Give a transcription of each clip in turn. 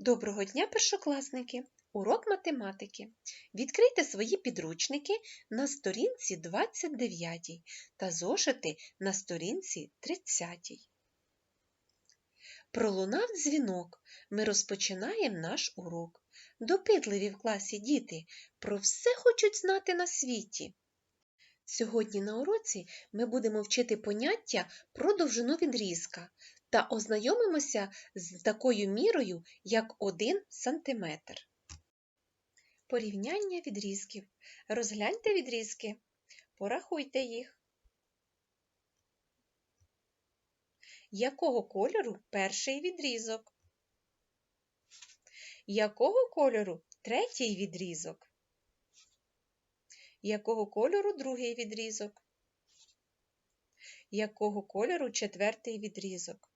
Доброго дня, першокласники! Урок математики. Відкрийте свої підручники на сторінці 29 та зошити на сторінці 30. Пролунав дзвінок. Ми розпочинаємо наш урок. Допитливі в класі діти про все хочуть знати на світі. Сьогодні на уроці ми будемо вчити поняття про довжину відрізка та ознайомимося з такою мірою, як 1 см. Порівняння відрізків. Розгляньте відрізки. Порахуйте їх. Якого кольору перший відрізок? Якого кольору третій відрізок? Якого кольору другий відрізок? Якого кольору четвертий відрізок?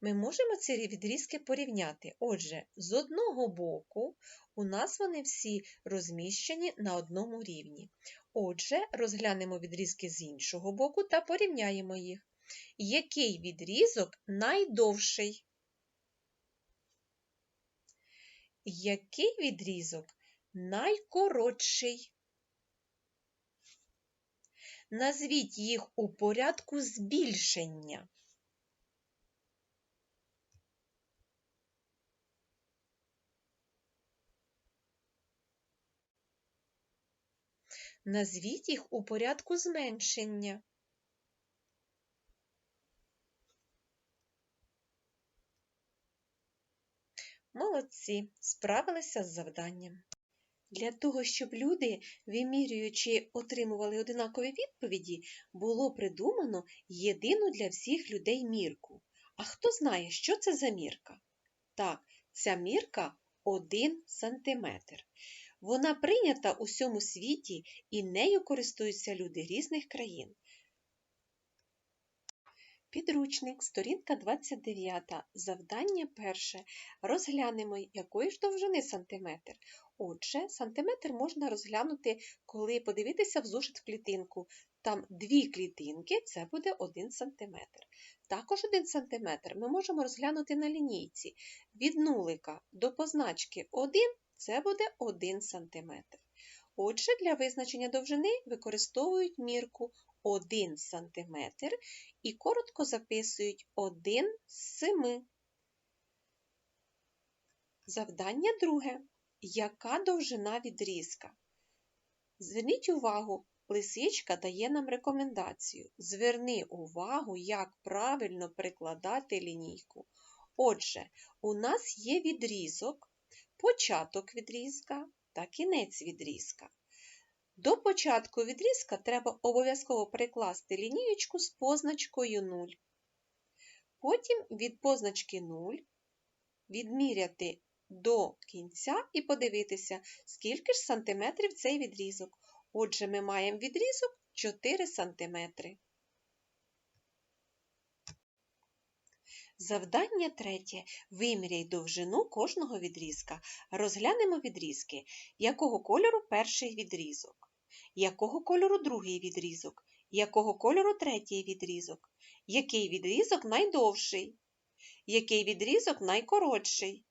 Ми можемо ці відрізки порівняти. Отже, з одного боку у нас вони всі розміщені на одному рівні. Отже, розглянемо відрізки з іншого боку та порівняємо їх. Який відрізок найдовший? Який відрізок найкоротший? Назвіть їх у порядку збільшення. Назвіть їх у порядку зменшення. Молодці, справилися з завданням. Для того, щоб люди, вимірюючи, отримували одинакові відповіді, було придумано єдину для всіх людей мірку. А хто знає, що це за мірка? Так, ця мірка 1 сантиметр. Вона прийнята у всьому світі і нею користуються люди різних країн. Підручник, сторінка 29. Завдання перше. Розглянемо, якої ж довжини сантиметр. Отже, сантиметр можна розглянути, коли подивитися в зошит в клітинку. Там дві клітинки це буде 1 см. Також 1 см ми можемо розглянути на лінійці. Від нулика до позначки 1 це буде 1 см. Отже, для визначення довжини використовують мірку 1 см і коротко записують 1 з 7. Завдання друге. Яка довжина відрізка? Зверніть увагу, лисичка дає нам рекомендацію. Зверни увагу, як правильно прикладати лінійку. Отже, у нас є відрізок, початок відрізка та кінець відрізка. До початку відрізка треба обов'язково прикласти лінієчку з позначкою 0. Потім від позначки 0 відміряти до кінця і подивитися, скільки ж сантиметрів цей відрізок. Отже, ми маємо відрізок 4 сантиметри. Завдання третє. Виміряй довжину кожного відрізка. Розглянемо відрізки. Якого кольору перший відрізок? Якого кольору другий відрізок? Якого кольору третій відрізок? Який відрізок найдовший? Який відрізок найкоротший?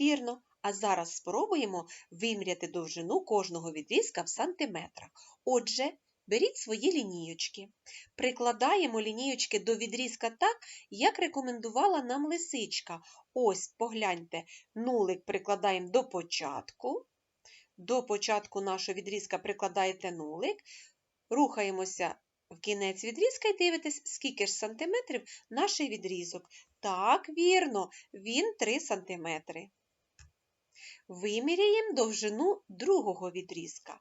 Вірно. А зараз спробуємо виміряти довжину кожного відрізка в сантиметрах. Отже, беріть свої лінієчки. Прикладаємо лінієчки до відрізка так, як рекомендувала нам лисичка. Ось, погляньте, нулик прикладаємо до початку. До початку нашого відрізка прикладаєте нулик. Рухаємося в кінець відрізка і дивитесь, скільки ж сантиметрів наш відрізок. Так, вірно, він 3 сантиметри. Виміряємо довжину другого відрізка.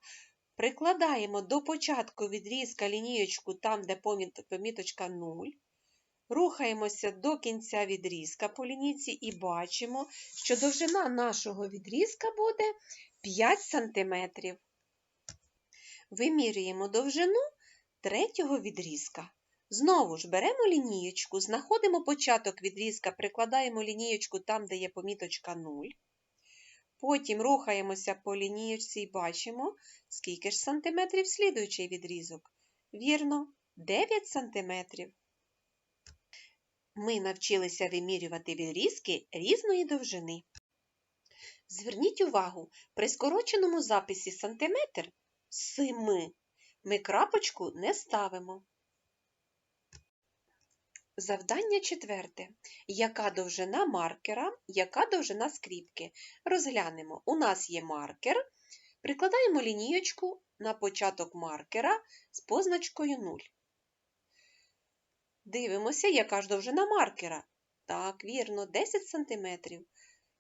Прикладаємо до початку відрізка лінієчку там, де поміточка 0. Рухаємося до кінця відрізка по лінійці і бачимо, що довжина нашого відрізка буде 5 см. Вимірюємо довжину третього відрізка. Знову ж беремо лінієчку, знаходимо початок відрізка, прикладаємо лінієчку там, де є поміточка 0. Потім рухаємося по лінієчці і бачимо, скільки ж сантиметрів слідуючий відрізок. Вірно, 9 сантиметрів. ми навчилися вимірювати відрізки різної довжини. Зверніть увагу, при скороченому записі сантиметр семи ми крапочку не ставимо. Завдання четверте. Яка довжина маркера, яка довжина скріпки? Розглянемо. У нас є маркер. Прикладаємо лінієчку на початок маркера з позначкою 0. Дивимося, яка ж довжина маркера. Так, вірно, 10 см.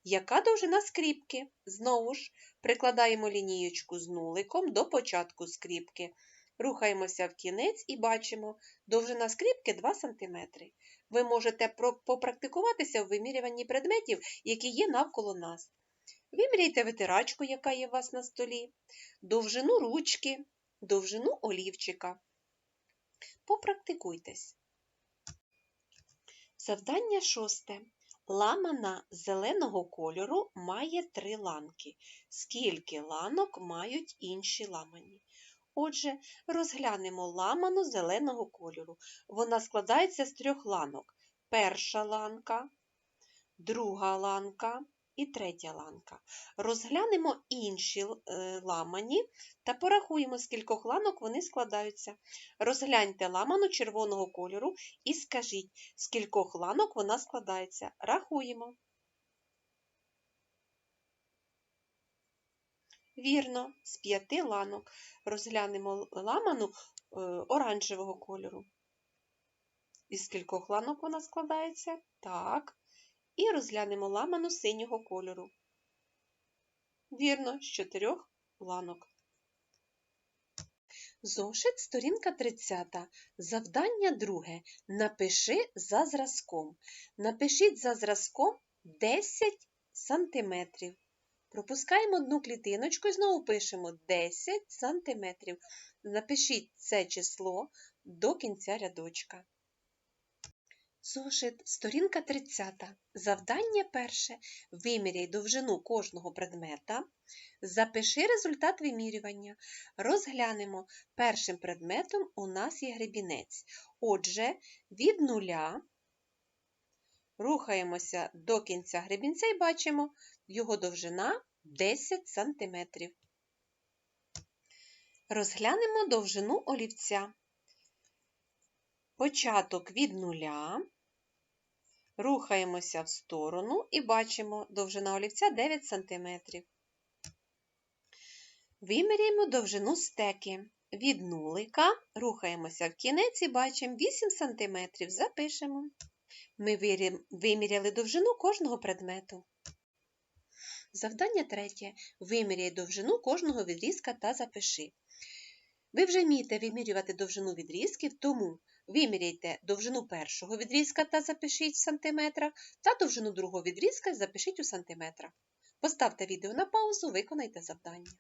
Яка довжина скріпки? Знову ж прикладаємо лінієчку з нуликом до початку скріпки. Рухаємося в кінець і бачимо, довжина скріпки 2 см. Ви можете попрактикуватися в вимірюванні предметів, які є навколо нас. Виміряйте витирачку, яка є у вас на столі, довжину ручки, довжину олівчика. Попрактикуйтесь. Завдання шосте. Ламана зеленого кольору має три ланки. Скільки ланок мають інші ламані? Отже, розглянемо ламану зеленого кольору. Вона складається з трьох ланок. Перша ланка, друга ланка і третя ланка. Розглянемо інші е, ламані та порахуємо, з ланок вони складаються. Розгляньте ламану червоного кольору і скажіть, з кількох ланок вона складається. Рахуємо. Вірно, з п'яти ланок. Розглянемо ламану е, оранжевого кольору. Із кількох ланок вона складається? Так. І розглянемо ламану синього кольору. Вірно, з чотирьох ланок. Зошит, сторінка 30. Завдання друге. Напиши за зразком. Напишіть за зразком 10 сантиметрів. Пропускаємо одну клітиночку і знову пишемо 10 см. Напишіть це число до кінця рядочка. Зошит, сторінка 30. Завдання перше. Виміряй довжину кожного предмета. Запиши результат вимірювання. Розглянемо. Першим предметом у нас є гребінець. Отже, від нуля рухаємося до кінця гребінця і бачимо його довжина 10 см. Розглянемо довжину олівця. Початок від нуля. Рухаємося в сторону і бачимо довжина олівця 9 см. Виміряємо довжину стеки. Від нулика рухаємося в кінець і бачимо 8 см. Запишемо. Ми виміряли довжину кожного предмету. Завдання третє. Виміряй довжину кожного відрізка та запиши. Ви вже вмієте вимірювати довжину відрізків, тому виміряйте довжину першого відрізка та запишіть в сантиметрах, та довжину другого відрізка запишіть у сантиметрах. Поставте відео на паузу, виконайте завдання.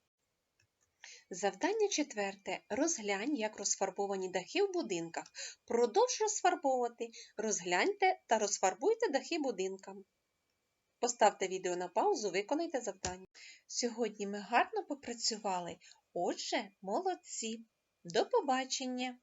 Завдання четверте. Розглянь, як розфарбовані дахи в будинках. Продовж розфарбовувати. Розгляньте та розфарбуйте дахи будинкам. Поставте відео на паузу, виконайте завдання. Сьогодні ми гарно попрацювали. Отже, молодці! До побачення!